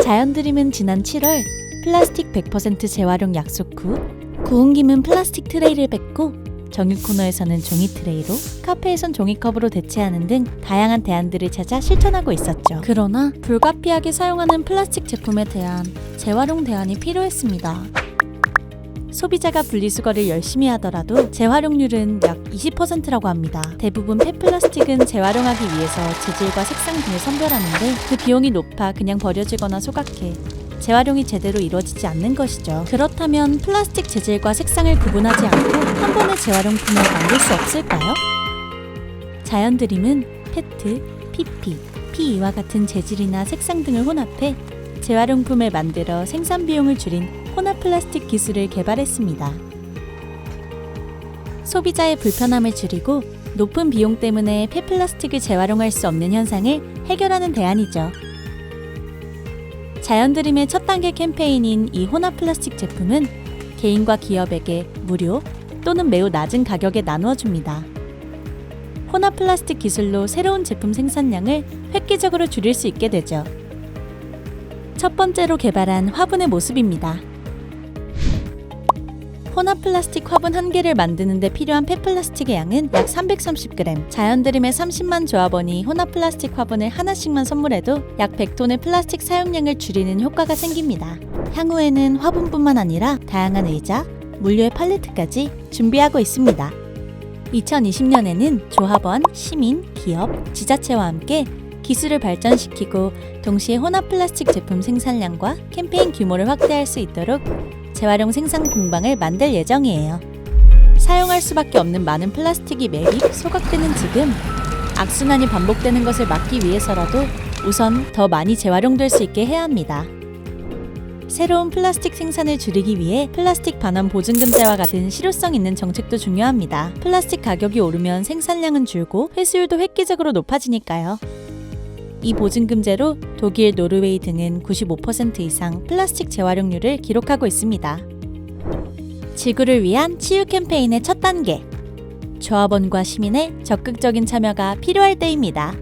자연드림은 지난 7월 플라스틱 100% 재활용 약속 후 구운김은 플라스틱 트레이를 뱉고 정육 코너에서는 종이 트레이로 카페에선 종이컵으로 대체하는 등 다양한 대안들을 찾아 실천하고 있었죠. 그러나 불가피하게 사용하는 플라스틱 제품에 대한 재활용 대안이 필요했습니다. 소비자가 분리수거를 열심히 하더라도 재활용률은 약 20%라고 합니다. 대부분 폐플라스틱은 재활용하기 위해서 재질과 색상 등을 선별하는데 그 비용이 높아 그냥 버려지거나 소각해 재활용이 제대로 이루어지지 않는 것이죠. 그렇다면 플라스틱 재질과 색상을 구분하지 않고 한 번에 재활용품을 만들 수 없을까요? 자연 드림은 페트, PP, PE와 같은 재질이나 색상 등을 혼합해 재활용품을 만들어 생산 비용을 줄인 혼합 플라스틱 기술을 개발했습니다. 소비자의 불편함을 줄이고 높은 비용 때문에 폐플라스틱을 재활용할 수 없는 현상을 해결하는 대안이죠. 자연드림의 첫 단계 캠페인인 이 혼합 플라스틱 제품은 개인과 기업에게 무료 또는 매우 낮은 가격에 나누어 줍니다. 혼합 플라스틱 기술로 새로운 제품 생산량을 획기적으로 줄일 수 있게 되죠. 첫 번째로 개발한 화분의 모습입니다. 혼합 플라스틱 화분 한 개를 만드는데 필요한 폐플라스틱의 양은 약 330g. 자연드림의 30만 조합원이 혼합 플라스틱 화분을 하나씩만 선물해도 약 100톤의 플라스틱 사용량을 줄이는 효과가 생깁니다. 향후에는 화분뿐만 아니라 다양한 의자, 물류의 팔레트까지 준비하고 있습니다. 2020년에는 조합원, 시민, 기업, 지자체와 함께 기술을 발전시키고 동시에 혼합 플라스틱 제품 생산량과 캠페인 규모를 확대할 수 있도록 재활용 생산 공방을 만들 예정이에요. 사용할 수밖에 없는 많은 플라스틱이 매립, 소각되는 지금 악순환이 반복되는 것을 막기 위해서라도 우선 더 많이 재활용될 수 있게 해야 합니다. 새로운 플라스틱 생산을 줄이기 위해 플라스틱 반환 보증금제와 같은 실효성 있는 정책도 중요합니다. 플라스틱 가격이 오르면 생산량은 줄고 회수율도 획기적으로 높아지니까요. 이 보증금제로 독일, 노르웨이 등은 95% 이상 플라스틱 재활용률을 기록하고 있습니다. 지구를 위한 치유 캠페인의 첫 단계. 조합원과 시민의 적극적인 참여가 필요할 때입니다.